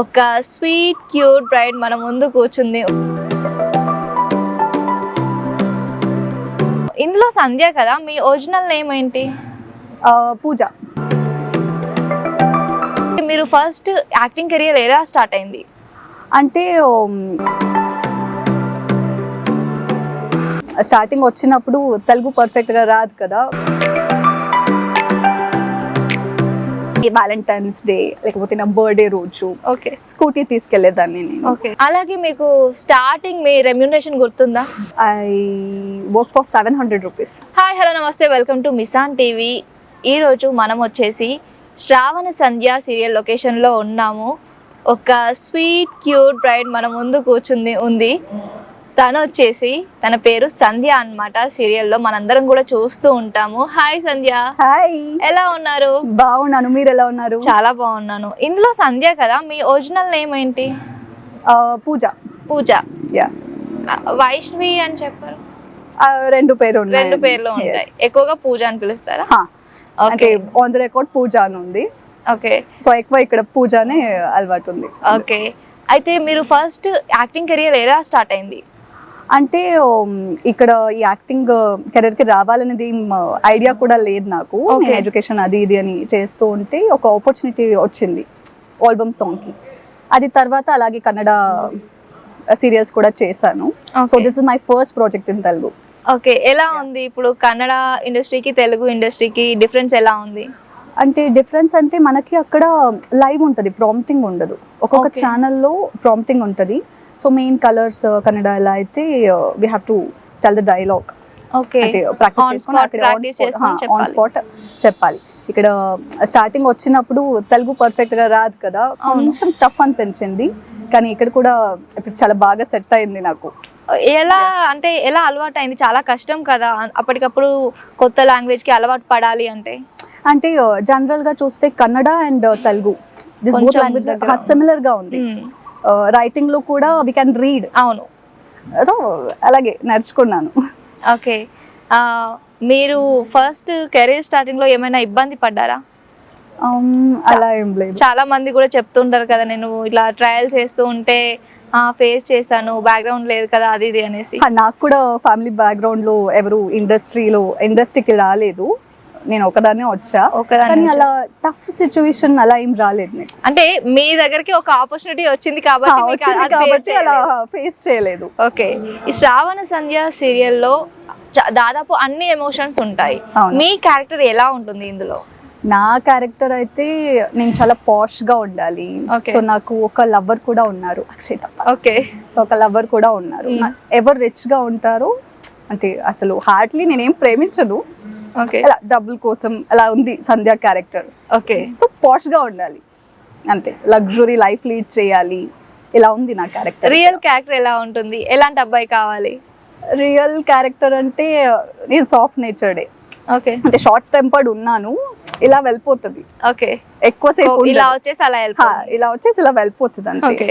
ఒక sweet cute braid మన ముందు కూర్చుంది. ఇందులో సంధ్య కదా మీ ఒరిజినల్ నేమ్ ఏంటి? పూజ. మీరు ఫస్ట్ యాక్టింగ్ కెరియర్ ఎలా స్టార్ట్ అయింది? అంటే స్టార్టింగ్ వచ్చినప్పుడు తెలుగు పర్ఫెక్ట్గా రాదు కదా. వ్యాలంటైన్స్ డే లేకపోతే నా బర్త్డే రోజు ఓకే స్కూటీ తీసుకెళ్ళేదాన్ని నేను. ఓకే అలాగే మీకు స్టార్టింగ్ మీ రెమ్యునరేషన్ గుర్తుందా? I work for seven hundred rupees hi hello namaste. Welcome to మిసాన్ TV ఈరోజు మనం వచ్చేసి శ్రావణ సంధ్య సీరియల్ లొకేషన్లో ఉన్నాము. ఒక స్వీట్ క్యూట్ బ్రైడ్ మన ముందు కూర్చుంది ఉంది. తను వచ్చేసి తన పేరు సంధ్య అన్నమాట. సీరియల్లో మనందరం కూడా చూస్తూ ఉంటాము. హాయ్ సంధ్య. హాయ్ ఎలా ఉన్నారు? బాగున్నాను. మీరు ఎలా ఉన్నారు? చాలా బాగున్నాను. ఇందులో సంధ్య కదా మీ ఒరిజినల్ నేమ్ ఏంటి? పూజ. పూజ. వైష్ణవి అని చెప్పారు? రెండు పేరు రెండు పేర్లు ఉంటాయి. ఎక్కువగా పూజ అని పిలుస్తారా? Okay on the record Pooja అని ఉంది. ఓకే సో ఎక్కువ ఇక్కడ పూజనే అలవాటు ఉంది. ఓకే అయితే మీరు ఫస్ట్ యాక్టింగ్ కెరియర్ ఎలా స్టార్ట్ అయింది? అంటే ఇక్కడ ఈ యాక్టింగ్ కెరీర్కి రావాలనేది ఐడియా కూడా లేదు నాకు. ఎడ్యుకేషన్ అది ఇది అని చేస్తూ ఉంటే ఒక ఆపర్చునిటీ వచ్చింది ఆల్బమ్ సాంగ్కి అది తర్వాత అలాగే కన్నడ సీరియల్స్ కూడా చేశాను. So. This is my first project in Telugu okay. ఎలా ఉంది? ఇప్పుడు కన్నడ ఇండస్ట్రీకి తెలుగు ఇండస్ట్రీకి డిఫరెన్స్ ఎలా ఉంది? అంటే డిఫరెన్స్ అంటే మనకి అక్కడ లైవ్ ఉంటుంది ప్రాంప్టింగ్ ఉండదు. ఒక్కొక్క. ఛానల్లో ప్రాంప్టింగ్ ఉంటుంది. సో మెయిన్ కలర్స్ కన్నడ ఎలా అయితే we have to tell the dialogue okay practice చేసుకొని ఆన్. స్పాట్ చెప్పాలి. ఇక్కడ స్టార్టింగ్ వచ్చినప్పుడు తెలుగు పర్ఫెక్ట్గా రాదు కదా కొంచెం టఫ్ అనిపించింది. కానీ ఇక్కడ కూడా ఇప్పుడు చాలా బాగా సెట్ అయింది నాకు. ఎలా అంటే ఎలా అలవాటు అయింది చాలా కష్టం కదా అప్పటికప్పుడు కొత్త లాంగ్వేజ్కి అలవాటు పడాలి అంటే? అంటే జనరల్గా చూస్తే కన్నడ అండ్ తెలుగు. సిమిలర్గా ఉంది. మ్మ్. రైటింగ్లో కూడా వి కెన్ రీడ్ అవును. సో అలాగే నేర్చుకున్నాను. ఓకే. మీరు ఫస్ట్ కెరీర్ స్టార్టింగ్లో ఏమైనా ఇబ్బంది పడ్డారా? Um, అలా ఏం లేదు. చాలా మంది కూడా చెప్తుంటారు కదా నేను ఇట్లా ట్రయల్స్ చేస్తూ ఉంటే ఫేస్ చేశాను బ్యాక్గ్రౌండ్ లేదు కదా అది ఇది అనేసి. నాకు కూడా ఫ్యామిలీ బ్యాక్గ్రౌండ్లో ఎవరు ఇండస్ట్రీలో ఇండస్ట్రీకి రాలేదు. నేను ఒకదాన్నే వచ్చా. కానీ. అలా టఫ్ సిచ్యువేషన్ అలా ఏం రాలేదు అంటే మీ దగ్గరికి ఒక ఆపర్చునిటీ వచ్చింది కాబట్టి అలా. ఫేస్ చేయలేదు. ఓకే. ఈ శ్రావణ సంధ్య సీరియల్లో దాదాపు అన్ని ఎమోషన్స్ ఉంటాయి. మీ క్యారెక్టర్ ఎలా ఉంటుంది ఇందులో? నా క్యారెక్టర్ అయితే నేను చాలా పాష్గా ఉండాలి. సో నాకు ఒక లవర్ కూడా ఉన్నారు. అక్షయ్ తప్ప. ఓకే. సో ఒక లవర్ కూడా ఉన్నారు. ఎవరు రిచ్గా ఉంటారో అంటే అసలు హార్ట్లీ నేనేం ప్రేమించను. ఓకే అలా డబ్బుల కోసం అలా ఉంది సంధ్య క్యారెక్టర్ ఓకే సో పాష్గా ఉండాలి. అంతే. లగ్జరీ లైఫ్ లీడ్ చేయాలి. ఇలా ఉంది నా క్యారెక్టర్ రియల్ క్యారెక్టర్ ఎలా ఉంటుంది? ఎలాంటి అబ్బాయి కావాలి? రియల్ క్యారెక్టర్ అంటే నేను సాఫ్ట్ నేచర్డే ఓకే అంటే షార్ట్ టెంపర్డ్ ఉన్నాను. ఇలా వెళ్ళిపోతుంది. ఓకే ఎక్కువసేపు ఇలా. వచ్చేసి అలా ఇలా వచ్చేసి ఇలా వెళ్ళిపోతుంది అంతే. ఓకే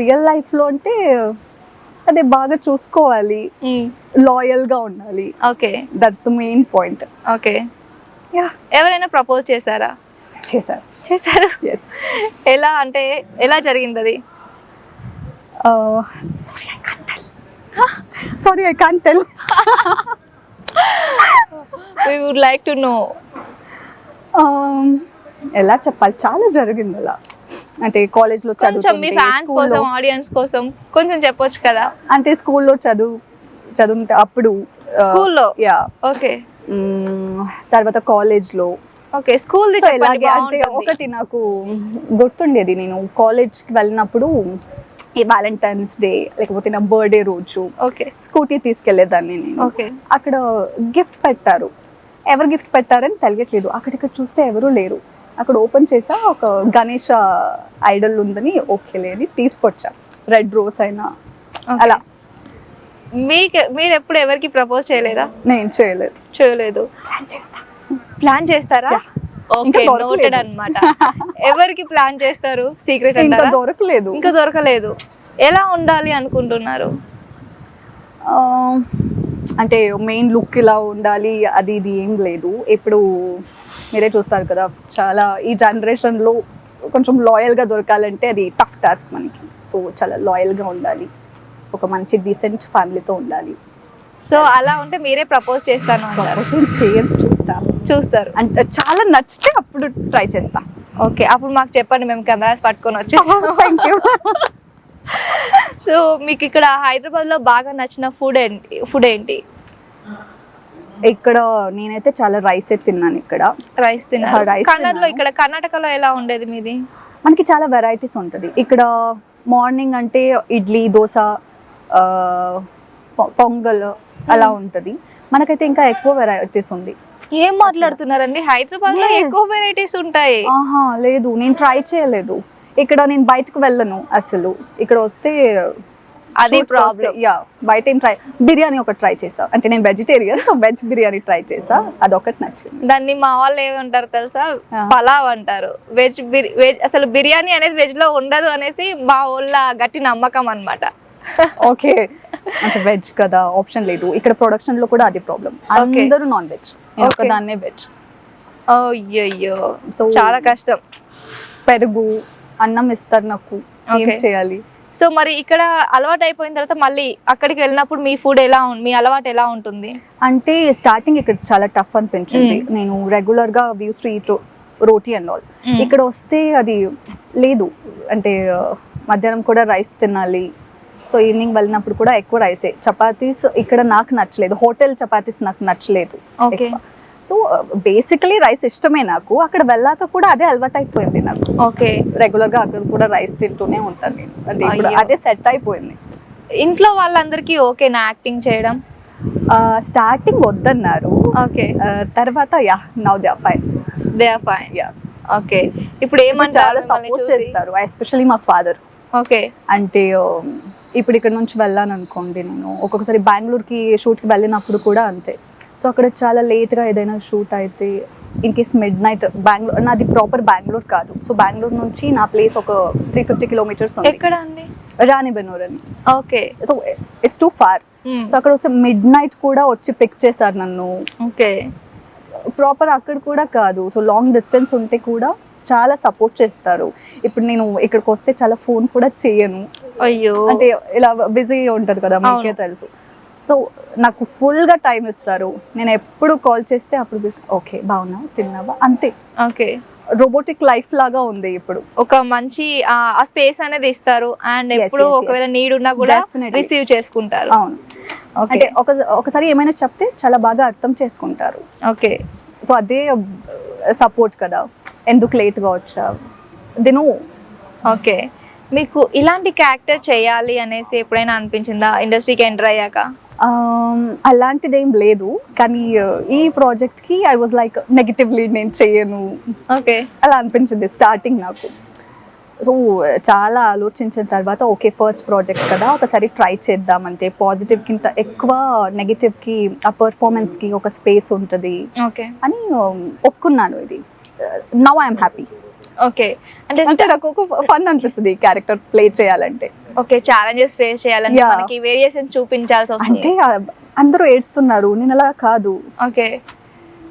రియల్ లైఫ్లో అంటే అదే బాగా చూసుకోవాలి. లాయల్గా ఉండాలి. Okay. That's the main point okay. Ya ఎవరైనా ప్రపోజ్ చేశారా? చేశారు. చేశారు? ఎస్ ఎలా అంటే ఎలా జరిగింది అది? Sorry I can't tell sorry I can't tell we would like to know ఎలా చెప్పాలి? చాలా జరిగింది అలా. అంటే కాలేజ్లో కొంచెం మీ చదువుతుంటే ఫ్యాన్స్ కోసం ఆడియన్స్ కోసం కొంచెం చెప్పొచ్చు కదా? అంటే స్కూల్లో చదువు చదువుతుంటే అప్పుడు స్కూల్లో? యా. ఓకే. తర్వాత కాలేజ్లో ఓకే స్కూల్ ఇలాగే అంటే ఒకటి నాకు గుర్తుండేది నేను. కాలేజ్కి వెళ్ళినప్పుడు ఈ వ్యాలంటైన్స్ డే లేకపోతే నా బర్త్డే రోజు ఓకే. స్కూటీ తీసుకెళ్ళేదాన్ని నేను. ఓకే. అక్కడ గిఫ్ట్ పెట్టారు. ఎవరు గిఫ్ట్ పెట్టారని తెలియట్లేదు. అక్కడ ఇక్కడ చూస్తే ఎవరు లేరు. అక్కడ ఓపెన్ చేసా ఒక గణేష ఐడల్ ఉందని ఓకేలే అని తీసుకొచ్చా. రెడ్ రోజ్ అయినా అలా. మీకు మీరు ఎప్పుడు ఎవరికి ప్రపోజ్ చేయలేదా? నేను చేయలేదు. చేయలేదు. ప్లాన్ చేస్తా. ప్లాన్ చేస్తారా? ఓకే. నోటెడ్ అన్నమాట. ఎవరికి ప్లాన్ చేస్తారు? సీక్రెట్ ఇంకా దొరకలేదు. ఇంకా దొరకలేదు. ఎలా ఉండాలి అనుకుంటున్నారు? అంటే మెయిన్ లుక్ ఇలా ఉండాలి అది ఇది ఏం లేదు. ఇప్పుడు మీరే చూస్తారు కదా చాలా ఈ జనరేషన్లో కొంచెం లాయల్గా దొరకాలంటే అది టఫ్ టాస్క్ మనకి. సో చాలా లాయల్గా ఉండాలి. ఒక మంచి డీసెంట్ ఫ్యామిలీతో ఉండాలి. సో అలా ఉంటే మీరే ప్రపోజ్ చేస్తాను చేయని చూస్తా చూస్తారు. అంటే చాలా నచ్చితే అప్పుడు ట్రై చేస్తా. ఓకే అప్పుడు మాకు చెప్పండి మేము కెమెరాస్ పట్టుకొని వచ్చి థ్యాంక్ యూ సో మీకు ఇక్కడ హైదరాబాద్లో బాగా నచ్చిన ఫుడ్ ఏంటి ఫుడ్ ఏంటి? ఇక్కడ నేనైతే చాలా రైస్ తిన్నాను ఇక్కడ. రైస్ కన్నడలో తిన్నాను. ఇక్కడ కర్ణాటకలో ఎలా ఉండేది మీది? మనకి చాలా వెరైటీస్ ఉంటుంది. ఇక్కడ మార్నింగ్ అంటే ఇడ్లీ దోశ పొంగల్ అలా ఉంటుంది. మనకైతే ఇంకా ఎక్కువ వెరైటీస్ ఉంది. ఏం మాట్లాడుతున్నారండి? హైదరాబాద్లో. ఎక్కువ వెరైటీస్ ఉంటాయి. ఆహా లేదు. నేను ట్రై చేయలేదు. ఇక్కడ నేను బయటకు వెళ్ళను అసలు. ఇక్కడ వస్తే అదే ప్రాబ్లం యా బయట ఏం ట్రై బిర్యానీ ఒకటి ట్రై చేసా. అంటే నేను vegetarian so veg biryani try చేసా. అదొకటి నచ్చింది. దాన్ని మా వాళ్ళు ఏమంటారు తెలుసా. పలావ్ అంటారు. వెజ్ వెజ్ అసలు బిర్యానీ అనేది వెజ్లో ఉండదు అనేసి మా వాళ్ళ గట్టి నమ్మకం అన్నమాట. ఓకే. అంటే వెజ్ కదా ఆప్షన్ లేదు. ఇక్కడ ప్రొడక్షన్లో కూడా అది ప్రాబ్లం. అందరూ నాన్ వెజ్. ఒకదాన్నే వెజ్ అయ్యయ్యో. సో చాలా కష్టం. పెరుగు అన్నం ఇస్తారు నాకు. ఏం. చేయాలి? సో మరి ఇక్కడ అలవాటు అయిపోయిన తర్వాత మళ్ళీ అక్కడికి వెళ్ళినప్పుడు మీ ఫుడ్ ఎలా మీ అలవాటు ఎలా ఉంటుంది? అంటే స్టార్టింగ్ ఇక్కడ చాలా టఫ్ అనిపించింది. నేను రెగ్యులర్గా use to eat roti and all. ఇక్కడ వస్తే అది లేదు. అంటే మధ్యాహ్నం కూడా రైస్ తినాలి. సో ఈవినింగ్ వెళ్ళినప్పుడు కూడా ఎక్కువ రైసే చపాతీస్ ఇక్కడ నాకు నచ్చలేదు. హోటల్ చపాతీస్ నాకు నచ్చలేదు. సో బేసికలీ రైస్ ఇష్టమే నాకు. అక్కడ వెళ్ళాక కూడా అదే అలవాటు అయిపోయింది నాకు. ఓకే రెగ్యులర్గా అక్కడ కూడా రైస్ తింటూనే ఉంటాను నేను. అంటే ఇప్పుడు అయ్యో. అదే సెట్ అయిపోయింది. ఇంట్లో వాళ్ళందరికీ ఓకే నా యాక్టింగ్ చేయడం? స్టార్టింగ్ వద్దన్నారు. ఓకే తర్వాత ya now they fine they are fine ya okay ఇప్పుడు చాలా ఏమంటారు సపోర్ట్ చేస్తారు ఎస్పెషల్లీ మా ఫాదర్ ఓకే అంటే um, ఇప్పుడు ఇక్కడ నుంచి వెళ్ళాను అనుకోండి నేను. ఒక్కొక్కసారి బెంగళూరుకి షూట్కి వెళ్ళినప్పుడు కూడా అంతే. సో అక్కడ చాలా లేట్గా ఏదైనా షూట్ అయితే in case midnight Bengaluru నాది ప్రాపర్ బెంగళూరు కాదు. సో బెంగళూరు నుంచి నా ప్లేస్ ఒక త్రీ ఫిఫ్టీ కిలోమీటర్స్ ఉంది. ఎక్కడ అండి? రాణిబెన్నూర్ అని. Okay. So it's too far so అక్కడ వస్తే మిడ్ నైట్ కూడా వచ్చి పిక్ చేశారు నన్ను. ఓకే. ప్రాపర్ అక్కడ కూడా కాదు. సో లాంగ్ డిస్టెన్స్ ఉంటే కూడా చాలా సపోర్ట్ చేస్తారు. ఇప్పుడు నేను ఇక్కడికి వస్తే చాలా ఫోన్ కూడా చేయను. అయ్యో. అంటే ఇలా బిజీ ఉంటది కదా మీకే. తెలుసు. సో నాకు full గా టైం ఇస్తారు. నేను ఎప్పుడు కాల్ చేస్తే అప్పుడు ఓకే బాగున్నావు తిన్నావా? అంతే. ఓకే రోబోటిక్ లైఫ్ లాగా ఉంది ఇప్పుడు. ఒక మంచి ఆ స్పేస్ అనేది ఇస్తారు. అండ్ ఎప్పుడు. ఒకవేళ నీడ్ ఉన్నా కూడా. రిసీవ్ చేసుకుంటారు. అవును. ఓకే అంటే ఒక ఒకసారి ఏమైనా చెప్తే చాలా బాగా అర్థం చేసుకుంటారు. ఓకే సో అదే సపోర్ట్ కదా. ఎందుకు లేట్గా వచ్చా? దిను ఓకే మీకు ఇలాంటి క్యారెక్టర్ చేయాలి అనేసి ఎప్పుడైనా అనిపించిందా? ఇండస్ట్రీకి ఎంటర్ అయ్యాక? అలాంటిది ఏం లేదు. కానీ ఈ ప్రాజెక్ట్కి ఐ వాజ్ లైక్ నెగిటివ్లీ నేను చేయను. ఓకే. అలా అనిపించింది స్టార్టింగ్ నాకు. సో చాలా ఆలోచించిన తర్వాత ఓకే ఫస్ట్ ప్రాజెక్ట్ కదా ఒకసారి ట్రై చేద్దామంటే పాజిటివ్ కింద ఎక్కువ నెగిటివ్కి ఆ పర్ఫార్మెన్స్కి ఒక స్పేస్ ఉంటుంది. ఓకే. అని ఒప్పుకున్నాను ఇది. Now I'm happy okay. అంటే నాకు ఒక ఫన్ అనిపిస్తుంది ఈ క్యారెక్టర్ ప్లే చేయాలంటే. Okay challenges face Yeah. మనకి వేరియేషన్ చూపించాల్సి అంటే వస్తుంది ఆ- అందరూ ఏడుస్తున్నారు నేను అలా కాదు. ఓకే.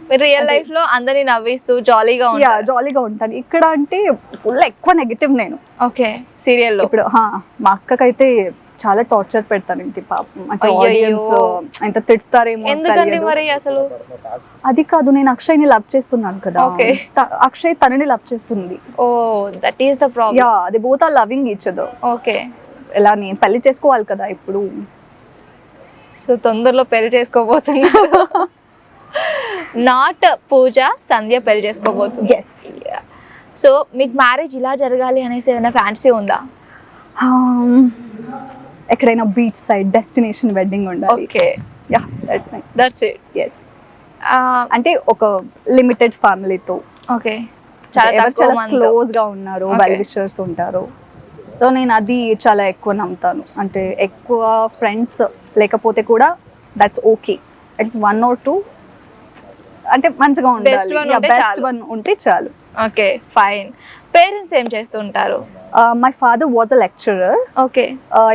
మీరు రియల్ లైఫ్లో అందరినీ నవ్విస్తూ జాలీగా యా ఉంటారు. జాలీగా ఉంటాను. ఇక్కడ అంటే ఫుల్ ఎక్కువ నెగిటివ్ నేను. ఓకే సీరియల్లో. ఇప్పుడు హా, మా అక్కకైతే చాలా టార్చర్ పెడతాను ఇంటి పాపం అంటే అయ్యయ్యో. ఆడియన్స్ ఎంత తిడతారేమో ఎందుకండి తెలియదు. మరి అసలు? అది కాదు నేను అక్షయ్ని లవ్ చేస్తున్నాను కదా. Okay. త- అక్షయ్ తనని లవ్ చేస్తుంది. ఓ that is the problem ya అది both are loving each other okay. ఎలా నేను పెళ్ళి చేసుకోవాలి కదా ఇప్పుడు? సో తొందరలో పెళ్ళి చేసుకోబోతున్నారు. నాట్ పూజ సంధ్య పెళ్ళి చేసుకోబోతుంది. ఎస్ సో మీకు మ్యారేజ్ ఇలా జరగాలి అనేసి ఏదైనా ఫ్యాన్సీ ఉందా? ఎక్కడైనా బీచ్ సైడ్ డెస్టినేషన్ వెడ్డింగ్ ఉండాలి. Okay ya that's that's it yes అంటే ఒక లిమిటెడ్ ఫ్యామిలీతో ఓకే చాలా క్లోజ్గా ఉన్నారు. వెల్ విషర్స్ ఉంటారు. సో నేను అది చాలా ఎక్కువ నమ్ముతాను. అంటే ఎక్కువ ఫ్రెండ్స్ లేకపోతే కూడా that's okay it's one or two అంటే మంచిగా ఉండాలి. బెస్ట్. వన్ ఉంటే చాలు. ఓకే ఫైన్ పేరెంట్స్ ఏం చేస్తుంటారు my father was a lecturer okay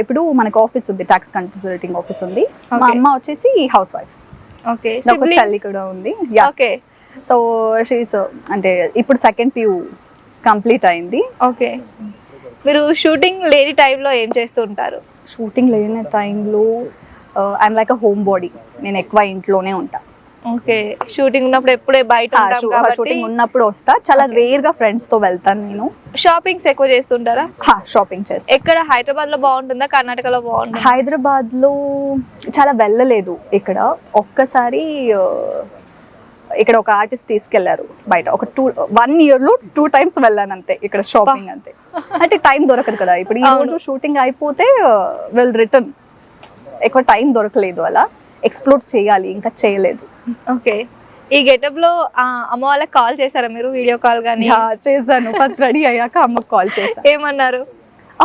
ఇప్పుడు మనకు ఆఫీస్ ఉంది ట్యాక్స్ కన్సల్టింగ్ ఆఫీస్ ఉంది. మా. అమ్మ వచ్చేసి హౌస్ వైఫ్ ఓకే చెల్లి కూడా ఉంది. ఓకే సో షీస్ అంటే ఇప్పుడు సెకండ్ పియూ కంప్లీట్ అయింది. ఓకే మీరు షూటింగ్ లేని టైంలో ఏం చేస్తూ ఉంటారు? షూటింగ్ లేని టైంలో I'm like a home body నేను ఎక్కువ ఇంట్లోనే ఉంటా. ఓకే. షూటింగ్ ఉన్నప్పుడు ఎప్పుడే బయట షూటింగ్ ఉన్నప్పుడు వస్తా. చాలా రేర్గా ఫ్రెండ్స్తో వెళ్తాను నేను. షాపింగ్స్ ఎక్కువ చేస్తుంటారా? షాపింగ్ చేస్తా. ఎక్కడ? హైదరాబాద్లో బాగుంటుందా? కర్ణాటకలో బాగుంటుందా? హైదరాబాద్లో చాలా వెళ్ళలేదు. ఇక్కడ ఒక్కసారి ఇక్కడ ఒక ఆర్టిస్ట్ తీసుకెళ్ళారు బయట. ఒక టూ వన్ ఇయర్లో టూ టైమ్స్ వెళ్ళాను అంతే ఇక్కడ షాపింగ్ అంతే. అంటే టైం దొరకదు కదా. ఇప్పుడు ఈ రోజు షూటింగ్ అయిపోతే వెల్ రిటర్న్ ఎక్కువ టైం దొరకలేదు అలా. ఎక్స్ప్లోర్ చేయాలి ఇంకా చేయలేదు. ఓకే. ఈ గెటప్లో అమ్మ వాళ్ళకి కాల్ చేశారా మీరు? వీడియో కాల్ కానీ చేశాను. ఫస్ట్ రెడీ అయ్యాక అమ్మకి కాల్ చేశాను ఏమన్నారు?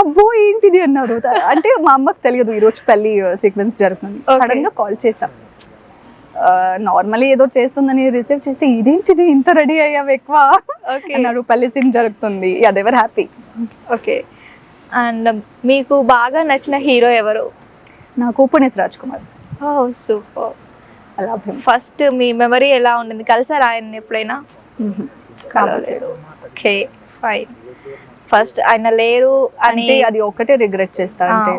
అబ్బో ఏంటిది అన్నారు. అంటే మా అమ్మకి తెలియదు ఈ రోజు పెళ్ళి సీక్వెన్స్ జరుగుతుంది. సడన్గా కాల్ చేసాం నార్మల్లీ ఏదో చేస్తుందని రిసీవ్ చేస్తే ఇదేంటిది? ఇంత రెడీ అయ్యావు ఎక్కువ? ఓకే అన్నారు పెళ్ళి సీన్ జరుగుతుంది. అదెవర్ హ్యాపీ ఓకే అండ్ మీకు బాగా నచ్చిన హీరో ఎవరు? నాకు పునీత్ రాజ్ కుమార్ ఓ సూపర్ అలా ఫస్ట్ మీ మెమరీ ఎలా ఉండింది? కలిసారా ఆయన ఎప్పుడైనా? కలవలేదు. ఓకే ఫైన్ ఫస్ట్ ఆయన లేరు అంటే అది ఒకటే రిగ్రెట్ చేస్తా అంటే.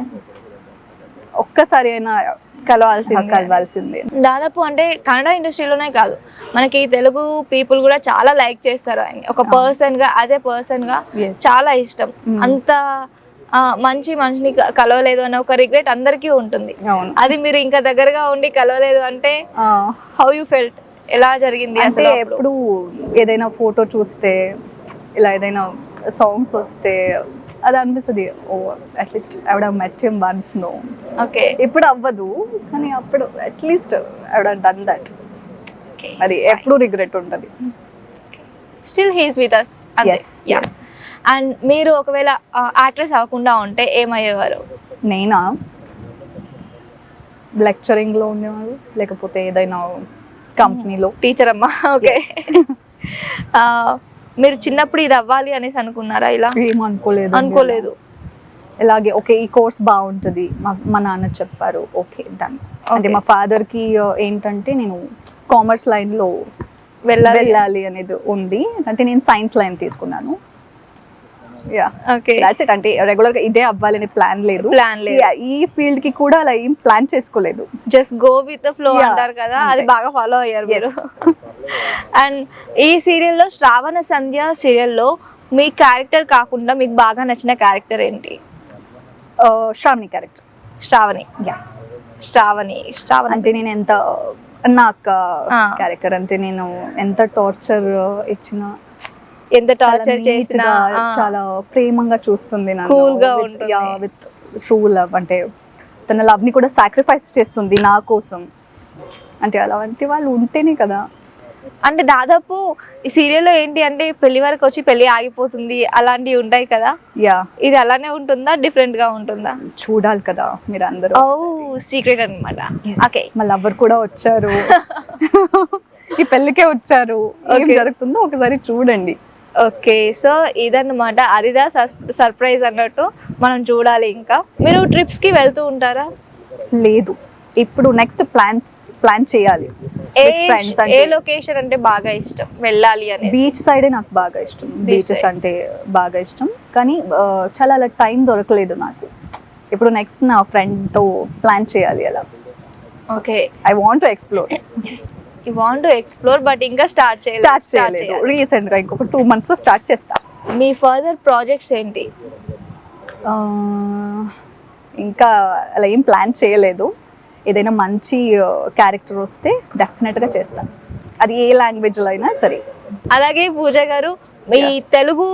ఒక్కసారి అయినా కలవాల్సింది. కలవాల్సిందే. దాదాపు అంటే కన్నడ ఇండస్ట్రీలోనే కాదు మనకి తెలుగు పీపుల్ కూడా చాలా లైక్ చేస్తారు ఆయన ఒక పర్సన్గా యాజ్ ఏ పర్సన్గా. చాలా ఇష్టం. Mm. అంత మంచి మనిషిని కలవలేదు అనే ఒక రిగ్రెట్ అందరికీ ఉంటుంది. అవును. అది మీరు ఇంకా దగ్గరగా ఉండి కలవలేదు అంటే హౌ యూ ఫెల్ట్? ఎలా జరిగింది అంటే? ఎప్పుడు ఏదైనా ఫోటో చూస్తే ఇలా ఏదైనా సాంగ్స్ వస్తే అది అనిపిస్తుంది ఓ అట్లీస్ట్ ఆవిడ met him once no. Okay. ఇప్పుడు అవ్వదు కానీ అప్పుడు అట్లీస్ట్ ఆవిడ డన్ దట్ అది ఎప్పుడు రిగ్రెట్ ఉంటుంది. Still he's with us yes. And మీరు ఒకవేళ యాక్ట్రెస్ అవ్వకుండా ఉంటే ఏమయ్యేవారు? నేనా? లెక్చరింగ్లో ఉండేవాడు లేకపోతే ఏదైనా కంపెనీలో టీచర్ అమ్మా ఓకే మీరు చిన్నప్పుడు ఇది అవ్వాలి అనేసి అనుకున్నారా ఇలా? ఏం అనుకోలేదు అనుకోలేదు. ఇలాగే ఓకే ఈ కోర్స్ బాగుంటుంది. మా మా నాన్న చెప్పారు ఓకే డన్ అంటే. మా ఫాదర్కి ఏంటంటే నేను కామర్స్ లైన్లో వెళ్ళాలి వెళ్ళాలి అనేది ఉంది. అంటే నేను సైన్స్ లైన్ తీసుకున్నాను. యా ఓకే దాట్స్ ఇట్ అంటే రెగ్యులర్గా ఇదే అవ్వాలని ప్లాన్ లేదు. Plan లేదు. Yeah, ఈ ఫీల్డ్కి కూడా అలా ఏం ప్లాన్ చేసుకోలేదు. Just go with flow Yeah, అంటారు కదా అది. బాగా ఫాలో అయ్యారు మీరు. Yes. అండ్ ఈ సీరియల్లో శ్రావణ సంధ్య సీరియల్లో మీ క్యారెక్టర్ కాకుండా మీకు బాగా నచ్చిన క్యారెక్టర్ ఏంటి? Uh, Shravani character Shravani yeah Shravani Shravana అంటే నేను ఎంత నాకు. క్యారెక్టర్ అంటే నేను ఎంత టార్చర్ ఇచ్చిన ఎంత టార్చర్ చేసినా చాలా ప్రేమంగా చూస్తుంది Cool గా ఉంటుంది. విత్ ట్రూ లవ్ అంటే తన లవ్ని కూడా సాక్రిఫైస్ చేస్తుంది నా కోసం. అంటే అలాంటి వాళ్ళు ఉంటేనే కదా. అంటే దాదాపు ఈ సీరియల్లో ఏంటి అంటే పెళ్ళి వరకు వచ్చి పెళ్ళి ఆగిపోతుంది అలాంటివి ఉంటాయి కదా. యా ఇది అలానే ఉంటుందా? డిఫరెంట్గా ఉంటుందా? చూడాలి కదా మీరు అందరూ ఓ సీక్రెట్ అన్నమాట. ఓకే మా లవ్వర్ కూడా వచ్చారు. ఈ పెళ్ళికే వచ్చారు. ఏం. జరుగుతుందో ఒకసారి చూడండి. ఓకే సో ఇదన్నమాట. అదిదా సర్ప్రైజ్ అన్నట్టు మనం చూడాలి ఇంకా. మీరు ట్రిప్స్కి వెళ్తూ ఉంటారా? లేదు. ఇప్పుడు నెక్స్ట్ ప్లాన్ ప్లాన్ చేయాలి. ఏ ఫ్రెండ్స్ ఏ అంటే లొకేషన్ అంటే బాగా ఇష్టం? వెళ్ళాలి అనేది. బీచ్ సైడే నాకు బాగా ఇష్టం. బీచెస్. అంటే బాగా ఇష్టం. కానీ చాలా అలా టైం దొరకలేదు నాకు. ఇప్పుడు నెక్స్ట్ నా ఫ్రెండ్తో ప్లాన్ చేయాలి అలా. Okay. I want to explore you want to explore but ఇంకా స్టార్ట్ చేయాలి స్టార్ట్ చేయలేదు. రీసెంట్గా ఇంకొక టూ మంత్స్లో స్టార్ట్ చేస్తా. మీ ఫర్దర్ ప్రాజెక్ట్స్ ఏంటి? ఇంకా అలా ఏం ప్లాన్ చేయలేదు. ఏదైనా మంచి క్యారెక్టర్ వస్తే డెఫినెట్గా చేస్తాను అది ఏ లాంగ్వేజ్లో అయినా సరే. అలాగే పూజ గారు మీ తెలుగు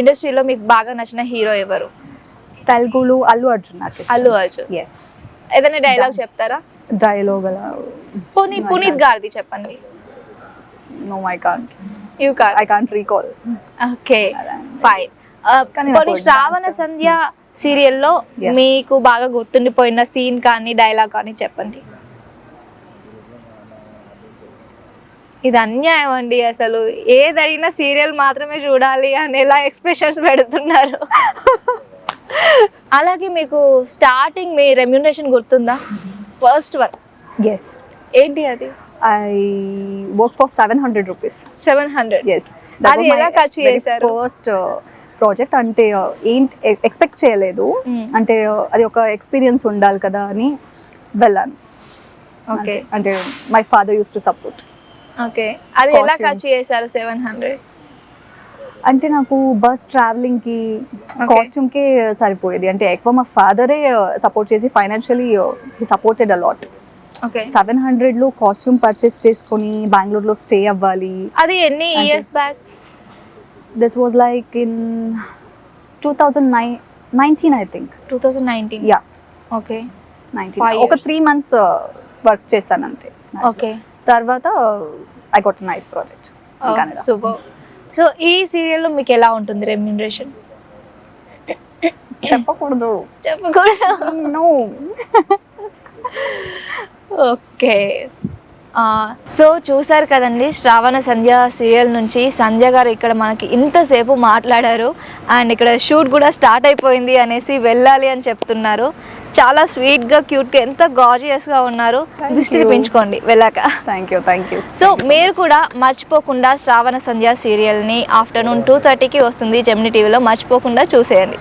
ఇండస్ట్రీలో మీకు బాగా నచ్చిన హీరో ఎవరు? తెలుగులో అల్లు అర్జున్ నాకు అల్లు అర్జున్. ఎస్ ఏదైనా డైలాగ్. చెప్తారా? డైలాగ్ అలా. పోనీ పునీత్ గారిది చెప్పండి. No I can't you car I can't recall okay. Fine పోనీ శ్రావణ సంధ్య సీరియల్లో. మీకు బాగా గుర్తుండిపోయిన సీన్ కానీ డైలాగ్ కానీ చెప్పండి. ఇది అన్యాయం అండి అసలు. ఏదైనా సీరియల్ మాత్రమే చూడాలి అనేలా ఎక్స్ప్రెషన్స్ పెడుతున్నారు. అలాగే మీకు స్టార్టింగ్ మీ రెమ్యునరేషన్ గుర్తుందా? First one? ఎస్ ఏంటి అది? I work for seven hundred rupees seven hundred yes అది ఎలా ఖర్చు చేశారు? ఫస్ట్ ప్రాజెక్ట్ అంటే uh, ఏంటి ఎక్స్పెక్ట్ చేయలేదు. Mm. అంటే uh, అది ఒక ఎక్స్పీరియన్స్ ఉండాలి కదా అని వెళ్ళాను. ఓకే. అంటే my father use to support okay అది ఎలా. ఖర్చు చేశారు సెవెన్ హండ్రెడ్ అంటే నాకు బస్ ట్రావెలింగ్కి. కాస్ట్యూమ్కి సరిపోయేది. అంటే ఎక్కువ మా ఫాదరే సపోర్ట్ చేసి financially he supported a lot seven హండ్రెడ్లో కాస్ట్యూమ్ పర్చేస్ చేసుకొని బెంగళూరులో స్టే అవ్వాలి. అది ఎన్ని years back this was like in two thousand nine nineteen I think two thousand nineteen yeah okay nineteen ఒక. త్రీ మంత్స్ వర్క్ చేశాను అంతే. ఓకే తర్వాత I got nice project super so ఈ సీరియల్లో మీకు ఎలా ఉంటుంది రెమ్యూనరేషన్? చెప్పకూడదు. చెప్పకూడదు. ఓకే. సో చూసారు కదండి శ్రావణ సంధ్య సీరియల్ నుంచి. సంధ్య గారు ఇక్కడ మనకి ఇంతసేపు మాట్లాడారు. అండ్ ఇక్కడ షూట్ కూడా స్టార్ట్ అయిపోయింది అనేసి వెళ్ళాలి అని చెప్తున్నారు. చాలా స్వీట్గా క్యూట్గా ఎంత గాజియస్గా ఉన్నారు. Thank దృష్టి you. పెంచుకోండి వెళ్ళాక. Thank you thank you so మీరు కూడా మర్చిపోకుండా శ్రావణ సంధ్య సీరియల్ని ఆఫ్టర్నూన్ టూ థర్టీకి వస్తుంది జెమిని టీవీలో మర్చిపోకుండా చూసేయండి.